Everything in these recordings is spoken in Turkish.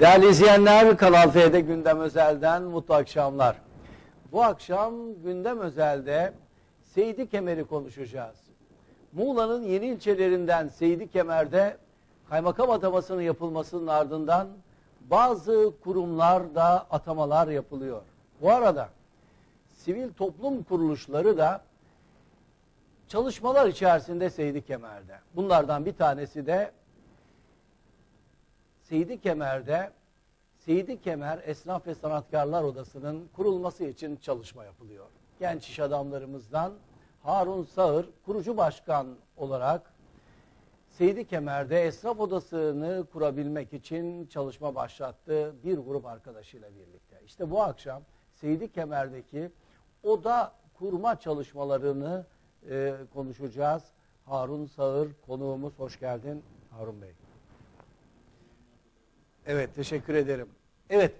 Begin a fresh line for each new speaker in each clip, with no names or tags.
Değerli izleyenler, Kanal T'de Gündem Özel'den mutlu akşamlar. Bu akşam Gündem Özel'de Seydi Kemer'i konuşacağız. Muğla'nın yeni ilçelerinden Seydi Kemer'de kaymakam atamasının yapılmasının ardından bazı kurumlarda atamalar yapılıyor. Bu arada sivil toplum kuruluşları da çalışmalar içerisinde Seydi Kemer'de. Bunlardan bir tanesi de Seydi Kemer'de Seydi Kemer Esnaf ve Sanatkarlar Odası'nın kurulması için çalışma yapılıyor. Genç iş adamlarımızdan Harun Sağır kurucu başkan olarak Seydi Kemer'de Esnaf Odası'nı kurabilmek için çalışma başlattı bir grup arkadaşıyla birlikte. İşte bu akşam Seydi Kemer'deki oda kurma çalışmalarını e, konuşacağız. Harun Sağır konuğumuz. Hoş geldin Harun Bey. Evet teşekkür ederim. Evet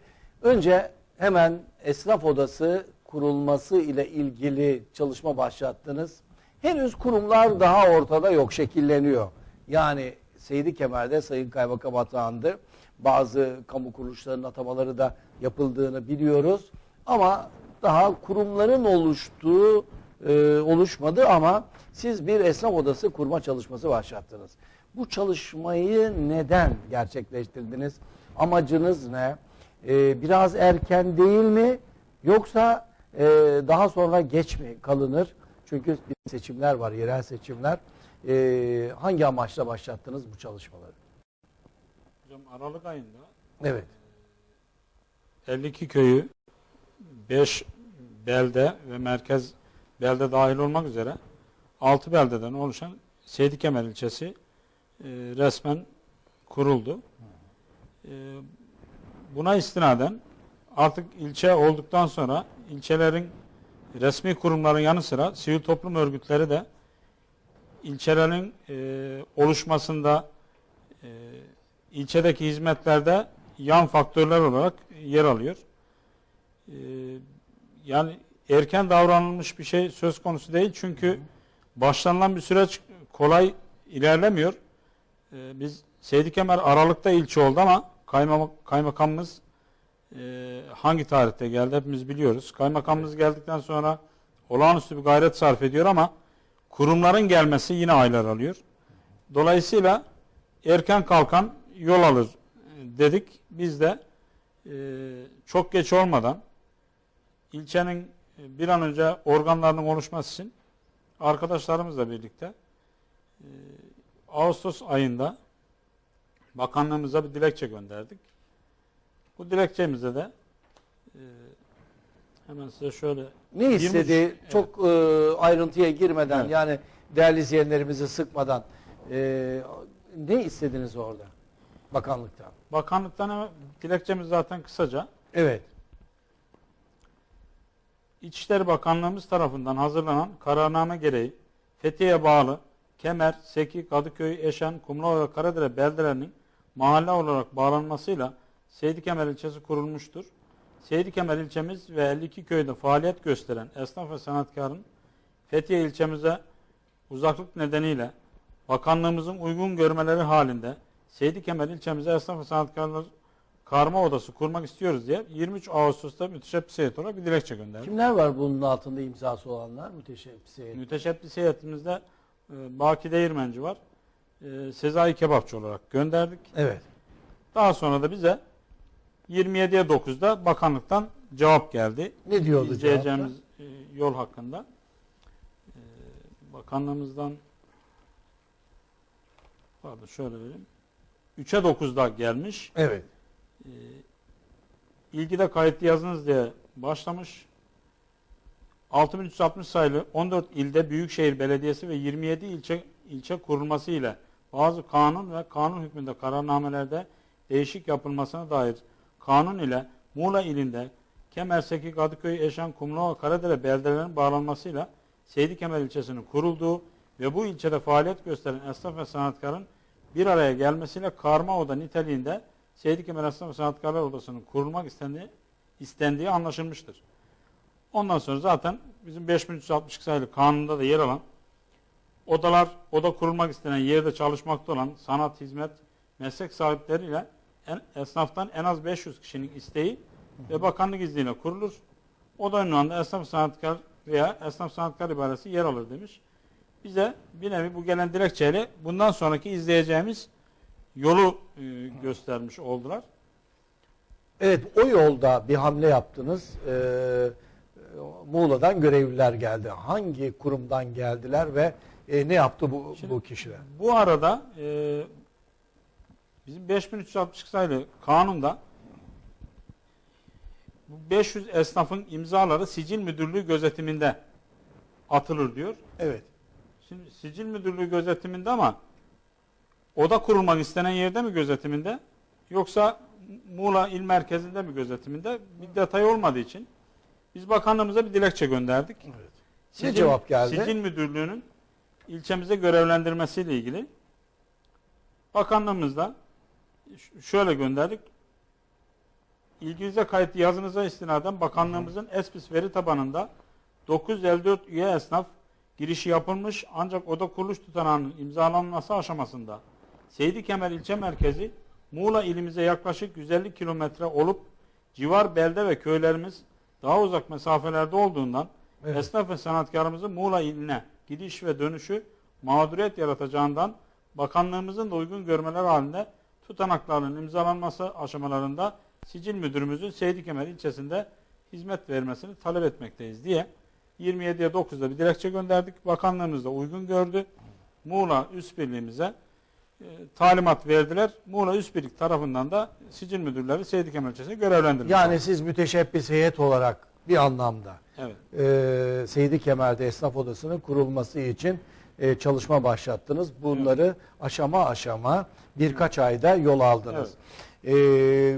önce hemen esnaf odası kurulması ile ilgili çalışma başlattınız. Henüz kurumlar daha ortada yok şekilleniyor. Yani Seydi Kemer'de Sayın Kaymakam atandı. Bazı kamu kuruluşlarının atamaları da yapıldığını biliyoruz. Ama daha kurumların oluştuğu e, oluşmadı ama siz bir esnaf odası kurma çalışması başlattınız. Bu çalışmayı neden gerçekleştirdiniz? Amacınız ne? Ee, biraz erken değil mi? Yoksa e, daha sonra geç mi kalınır? Çünkü seçimler var, yerel seçimler. Ee, hangi amaçla başlattınız bu çalışmaları?
Hocam Aralık ayında
Evet.
52 köyü 5 belde ve merkez belde dahil olmak üzere 6 beldeden oluşan Seydi Kemer ilçesi e, resmen kuruldu. E, buna istinaden artık ilçe olduktan sonra ilçelerin resmi kurumların yanı sıra sivil toplum örgütleri de ilçelerin e, oluşmasında e, ilçedeki hizmetlerde yan faktörler olarak yer alıyor. E, yani erken davranılmış bir şey söz konusu değil çünkü başlanılan bir süreç kolay ilerlemiyor. E, biz Seydi Kemer Aralık'ta ilçe oldu ama kaymak, kaymakamımız e, hangi tarihte geldi hepimiz biliyoruz. Kaymakamımız geldikten sonra olağanüstü bir gayret sarf ediyor ama kurumların gelmesi yine aylar alıyor. Dolayısıyla erken kalkan yol alır e, dedik. Biz de e, çok geç olmadan ilçenin e, bir an önce organlarının oluşması için arkadaşlarımızla birlikte e, Ağustos ayında bakanlığımıza bir dilekçe gönderdik. Bu dilekçemizde de e, hemen size şöyle
Ne
23
istedi?
evet.
Çok e, ayrıntıya girmeden
Evet.
yani değerli izleyenlerimizi sıkmadan e, ne istediniz orada bakanlıktan?
Bakanlıktan hemen dilekçemiz zaten kısaca
Evet.
İçişleri Bakanlığımız tarafından hazırlanan kararname gereği Fethiye'ye bağlı Kemer, Seki, Kadıköy, Eşen, Kumlova ve Karadere beldelerinin mahalle olarak bağlanmasıyla Seydi Kemer ilçesi kurulmuştur. Seydi Kemer ilçemiz ve 52 köyde faaliyet gösteren esnaf ve sanatkarın Fethiye ilçemize uzaklık nedeniyle bakanlığımızın uygun görmeleri halinde Seydi Kemer ilçemize esnaf ve sanatkarlar karma odası kurmak istiyoruz diye 23 Ağustos'ta müteşebbis heyet olarak bir dilekçe gönderdik.
Kimler var bunun altında imzası olanlar? Müteşebbis heyeti.
Müteşebbis heyetimizde Baki Değirmenci var. E, Sezai Kebapçı olarak gönderdik.
Evet.
Daha sonra da bize 27'ye 9'da bakanlıktan cevap geldi.
Ne diyordu
İzleyeceğimiz e, yol hakkında. E, bakanlığımızdan pardon şöyle vereyim. 3'e 9'da gelmiş.
Evet.
İlgide kayıtlı yazınız diye başlamış. 6360 sayılı 14 ilde Büyükşehir Belediyesi ve 27 ilçe ilçe kurulması ile bazı kanun ve kanun hükmünde kararnamelerde değişik yapılmasına dair kanun ile Muğla ilinde Kemerseki, Kadıköy, Eşen, Kumlova, Karadere beldelerinin bağlanmasıyla Seydi Kemer ilçesinin kurulduğu ve bu ilçede faaliyet gösteren esnaf ve sanatkarın bir araya gelmesiyle karma oda niteliğinde Seydi Kemer Esnaf ve Sanatkarlar Odası'nın kurulmak istendiği, istendiği anlaşılmıştır. Ondan sonra zaten bizim 5362 sayılı kanunda da yer alan odalar, oda kurulmak istenen yerde çalışmakta olan sanat, hizmet, meslek sahipleriyle en, esnaftan en az 500 kişinin isteği ve bakanlık izniyle kurulur. O da ünvanda esnaf sanatkar veya esnaf sanatkar ibaresi yer alır demiş. Bize bir nevi bu gelen dilekçeyle bundan sonraki izleyeceğimiz yolu e, göstermiş oldular.
Evet o yolda bir hamle yaptınız. Ee, Muğla'dan görevliler geldi. Hangi kurumdan geldiler ve e, ne yaptı bu,
Şimdi-
bu kişiler?
Bu arada e, bizim 5362 sayılı kanunda bu 500 esnafın imzaları sicil müdürlüğü gözetiminde atılır diyor.
Evet.
Şimdi sicil müdürlüğü gözetiminde ama oda kurulmak istenen yerde mi gözetiminde yoksa Muğla il merkezinde mi gözetiminde bir detay olmadığı için biz bakanlığımıza bir dilekçe gönderdik.
Ne cevap geldi?
Sicil müdürlüğünün ilçemize görevlendirmesiyle ilgili bakanlığımızda şöyle gönderdik. İlginize kayıtlı yazınıza istinaden bakanlığımızın ESPİS veri tabanında 954 üye esnaf girişi yapılmış ancak oda kuruluş tutanağının imzalanması aşamasında Seydi Kemer ilçe merkezi Muğla ilimize yaklaşık 150 kilometre olup civar belde ve köylerimiz daha uzak mesafelerde olduğundan
Evet.
esnaf ve sanatkarımızın Muğla iline gidiş ve dönüşü mağduriyet yaratacağından bakanlığımızın da uygun görmeler halinde tutanakların imzalanması aşamalarında sicil müdürümüzün Seydi Kemer ilçesinde hizmet vermesini talep etmekteyiz diye 27'ye 9'da bir dilekçe gönderdik. Bakanlığımız da uygun gördü. Muğla Üst Birliğimize e, talimat verdiler. Muğla Üst Birlik tarafından da sicil müdürleri Seydi Kemer ilçesine görevlendirilmiş.
Yani siz müteşebbis heyet olarak bir anlamda
evet.
e, Seydi Kemer'de esnaf odasının kurulması için e, çalışma başlattınız. Bunları aşama aşama birkaç ayda yol aldınız. E,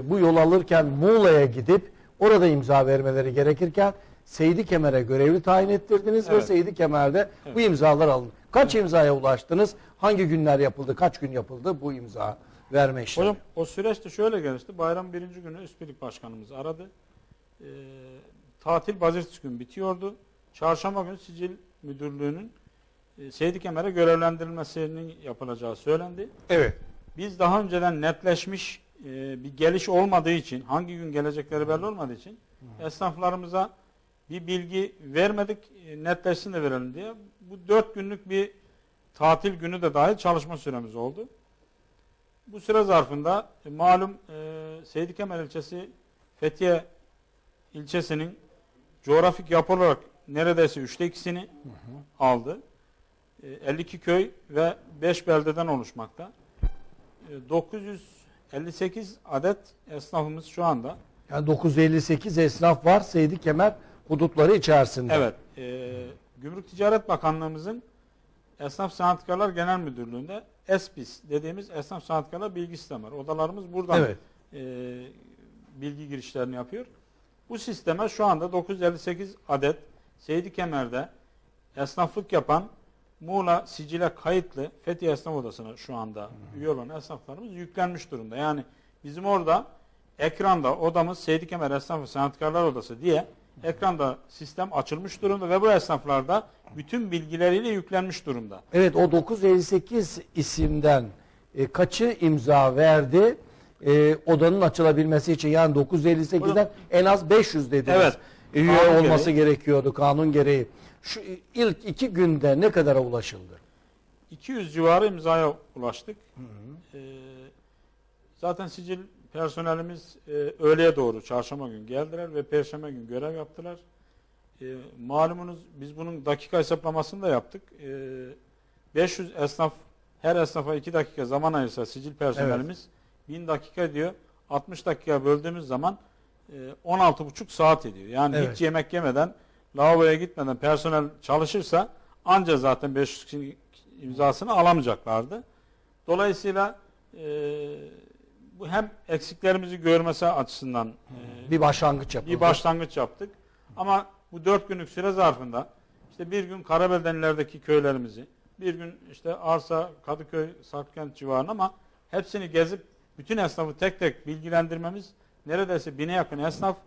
bu yol alırken Muğla'ya gidip orada imza vermeleri gerekirken Seydi Kemer'e görevli tayin ettirdiniz ve
Evet.
Seydi Kemer'de bu
Evet.
imzalar alın. Kaç imzaya ulaştınız? Hangi günler yapıldı? Kaç gün yapıldı bu imza verme işlemi?
Hocam o süreç de şöyle gelişti. Bayram birinci günü Üst Birlik Başkanımız aradı. Ee, tatil pazartesi gün bitiyordu. Çarşamba günü Sicil Müdürlüğü'nün e, Seydi Kemer'e görevlendirilmesinin yapılacağı söylendi.
Evet.
Biz daha önceden netleşmiş e, bir geliş olmadığı için, hangi gün gelecekleri belli olmadığı için esnaflarımıza bir bilgi vermedik, e, netleşsin de verelim diye. Bu dört günlük bir tatil günü de dahil çalışma süremiz oldu. Bu süre zarfında e, malum e, Seydi Kemer ilçesi Fethiye ilçesinin coğrafik yapı olarak neredeyse üçte ikisini aldı. E, 52 köy ve 5 beldeden oluşmakta. E, 958 adet esnafımız şu anda.
Yani 958 esnaf var Seydi Kemer hudutları içerisinde.
Evet. e, Gümrük Ticaret Bakanlığımızın Esnaf Sanatkarlar Genel Müdürlüğü'nde ESPİS dediğimiz Esnaf Sanatkarlar Bilgi Sistemi var. Odalarımız buradan
Evet.
e, bilgi girişlerini yapıyor. Bu sisteme şu anda 958 adet Seydi Kemer'de esnaflık yapan Muğla sicile kayıtlı Fethiye Esnaf Odası'na şu anda üye olan esnaflarımız yüklenmiş durumda. Yani bizim orada ekranda odamız Seydi Kemer Esnaf ve Sanatkarlar Odası diye ekranda sistem açılmış durumda ve bu esnaflarda bütün bilgileriyle yüklenmiş durumda.
Evet o 958 isimden e, kaçı imza verdi e, odanın açılabilmesi için yani 958'den
Hocam-
en az 500 dediniz.
Evet.
E, Üye
Kanun
olması
gereği.
gerekiyordu kanun gereği. Şu ilk iki günde ne kadara ulaşıldı?
200 civarı imzaya ulaştık. Ee, zaten sicil personelimiz e, öğleye doğru çarşamba gün geldiler ve perşembe gün görev yaptılar. E, malumunuz biz bunun dakika hesaplamasını da yaptık. E, 500 esnaf her esnafa 2 dakika zaman ayırsa sicil personelimiz 1000 dakika diyor. 60 dakika böldüğümüz zaman e, 16,5 saat ediyor. Yani
Evet.
hiç yemek yemeden lavaboya gitmeden personel çalışırsa anca zaten 500 kişinin imzasını alamayacaklardı. Dolayısıyla e, bu hem eksiklerimizi görmesi açısından e,
Bir başlangıç yapıldı.
bir başlangıç yaptık. Ama bu dört günlük süre zarfında işte bir gün Karabeldenilerdeki köylerimizi, bir gün işte Arsa, Kadıköy, Sarpkent civarını ama hepsini gezip bütün esnafı tek tek bilgilendirmemiz neredeyse bine yakın esnaf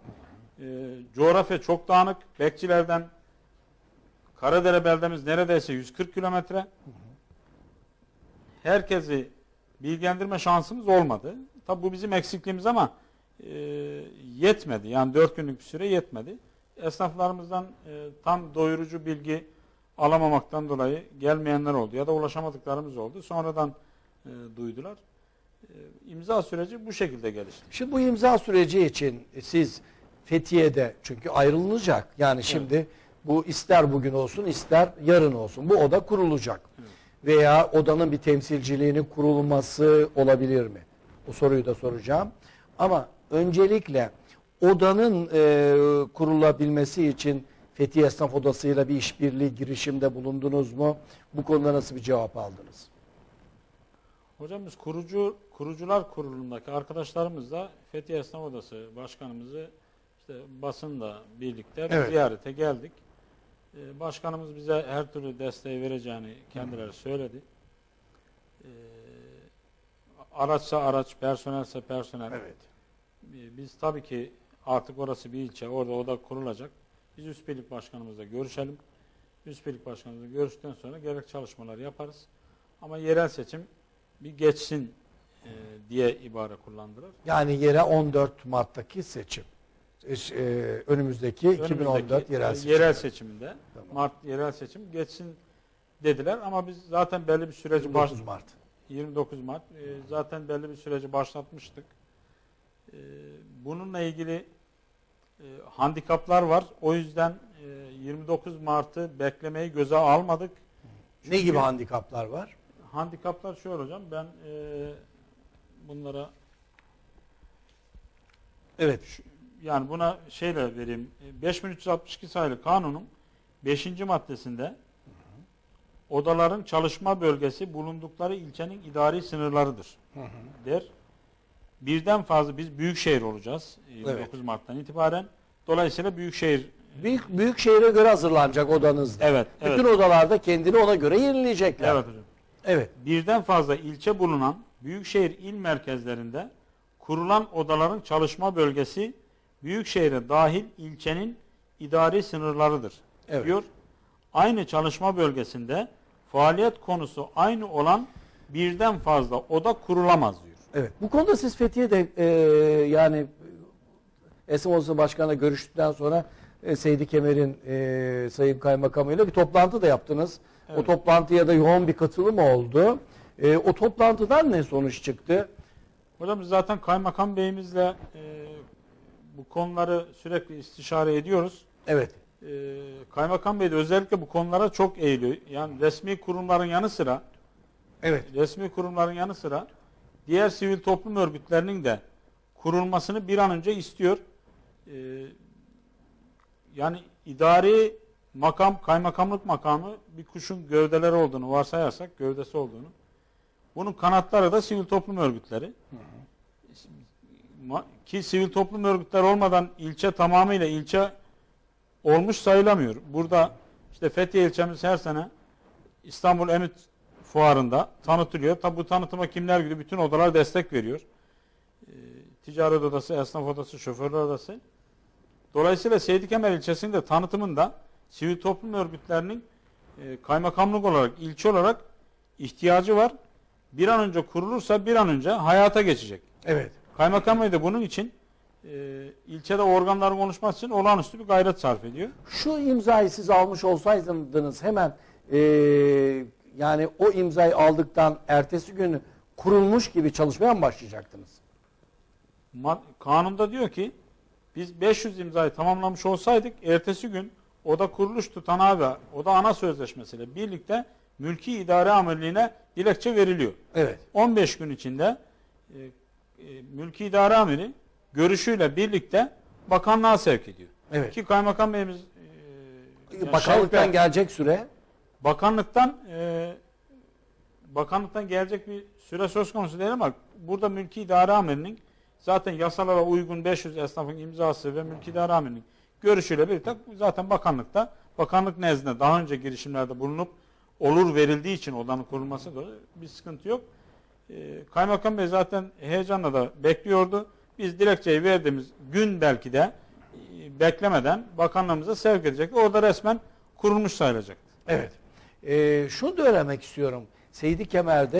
e, coğrafya çok dağınık. Bekçilerden Karadere beldemiz neredeyse 140 kilometre. Herkesi bilgilendirme şansımız olmadı. Tabi bu bizim eksikliğimiz ama e, yetmedi. Yani dört günlük bir süre yetmedi. Esnaflarımızdan e, tam doyurucu bilgi alamamaktan dolayı gelmeyenler oldu ya da ulaşamadıklarımız oldu. Sonradan e, duydular. E, imza süreci bu şekilde gelişti.
Şimdi bu imza süreci için siz Fethiye'de çünkü ayrılacak. Yani şimdi bu ister bugün olsun ister yarın olsun. Bu oda kurulacak.
Evet.
Veya odanın bir temsilciliğinin kurulması olabilir mi? O soruyu da soracağım. Ama öncelikle odanın e, kurulabilmesi için Fethiye Esnaf Odası'yla bir işbirliği girişimde bulundunuz mu? Bu konuda nasıl bir cevap aldınız?
Hocam biz kurucu kurucular kurulundaki arkadaşlarımızla Fethiye Esnaf Odası Başkanımızı işte basınla birlikte
Evet.
ziyarete geldik. Ee, başkanımız bize her türlü desteği vereceğini kendileri söyledi. Ee, araçsa araç, personelse personel.
Evet.
Ee, Biz tabii ki artık orası bir ilçe, orada oda kurulacak. Biz üst birlik başkanımızla görüşelim. Üst birlik başkanımızla görüştükten sonra gerek çalışmalar yaparız. Ama yerel seçim bir geçsin e, diye ibare kullandılar.
Yani yere 14 Mart'taki seçim. E, e, önümüzdeki 2014
Önümüzdeki,
yerel
e,
seçim.
yerel seçiminde
Tamam.
Mart yerel seçim geçsin dediler ama biz zaten belli bir süreci baş
29 Mart.
29 Mart e, zaten belli bir süreci başlatmıştık. E, bununla ilgili e, handikaplar var. O yüzden e, 29 Mart'ı beklemeyi göze almadık.
Ne gibi
Çünkü-
handikaplar var?
Handikaplar şu hocam. Ben e, bunlara
Evet.
yani buna şeyle vereyim. E, 5362 sayılı kanunun 5. maddesinde odaların çalışma bölgesi bulundukları ilçenin idari sınırlarıdır der. Birden fazla biz büyük şehir olacağız 29
Evet.
Mart'tan itibaren. Dolayısıyla büyük şehir
Büyük büyük şehre göre hazırlanacak odanızda.
evet evet.
Bütün odalarda kendini ona göre yenileyecekler.
Evet hocam.
Evet.
birden fazla ilçe bulunan büyükşehir il merkezlerinde kurulan odaların çalışma bölgesi büyükşehire dahil ilçenin idari sınırlarıdır
Evet.
diyor. Aynı çalışma bölgesinde faaliyet konusu aynı olan birden fazla oda kurulamaz diyor.
Evet. Bu konuda siz Fethiye'de e, yani Odası Başkanı'na görüştükten sonra e, Seydi Kemer'in e, Sayın Kaymakamı'yla bir toplantı da yaptınız. O
Evet.
toplantıya da yoğun bir katılım oldu. E, o toplantıdan ne sonuç çıktı?
Hocam zaten kaymakam beyimizle e, bu konuları sürekli istişare ediyoruz.
Evet.
E, kaymakam bey de özellikle bu konulara çok eğiliyor. Yani resmi kurumların yanı sıra
Evet.
resmi kurumların yanı sıra diğer sivil toplum örgütlerinin de kurulmasını bir an önce istiyor. Ee, yani idari makam, kaymakamlık makamı bir kuşun gövdeleri olduğunu varsayarsak, gövdesi olduğunu. Bunun kanatları da sivil toplum örgütleri. Ma- Ki sivil toplum örgütleri olmadan ilçe tamamıyla ilçe olmuş sayılamıyor. Burada işte Fethiye ilçemiz her sene İstanbul Emit fuarında tanıtılıyor. Tabi bu tanıtıma kimler gidiyor? Bütün odalar destek veriyor. Ee, ticaret odası, esnaf odası, şoförler odası. Dolayısıyla Seydi Kemer ilçesinin de tanıtımında sivil toplum örgütlerinin e, kaymakamlık olarak, ilçe olarak ihtiyacı var. Bir an önce kurulursa bir an önce hayata geçecek.
Evet.
Kaymakam de bunun için e, ilçede organların oluşması için olağanüstü bir gayret sarf ediyor.
Şu imzayı siz almış olsaydınız hemen e, yani o imzayı aldıktan ertesi günü kurulmuş gibi çalışmaya mı başlayacaktınız?
Ma- Kanunda diyor ki biz 500 imzayı tamamlamış olsaydık ertesi gün oda kuruluş tutanağı ve oda ana sözleşmesiyle birlikte mülki idare amirliğine dilekçe veriliyor.
Evet.
15 gün içinde e, e, mülki idare amiri görüşüyle birlikte bakanlığa sevk ediyor.
Evet.
Ki kaymakam beyimiz e, yani
Bakanlıktan
Şevket-
gelecek süre
Bakanlıktan e, bakanlıktan gelecek bir süre söz konusu değil ama burada mülki idare amirinin zaten yasalara uygun 500 esnafın imzası ve mülki idare amirinin görüşüyle birlikte zaten bakanlıkta bakanlık nezdinde daha önce girişimlerde bulunup olur verildiği için odanın kurulması da bir sıkıntı yok. E, Kaymakam Bey zaten heyecanla da bekliyordu. Biz dilekçeyi verdiğimiz gün belki de e, beklemeden bakanlığımıza sevk edecek. Orada resmen kurulmuş sayılacak.
Evet. Ee, şunu da öğrenmek istiyorum. Seydi Kemer'de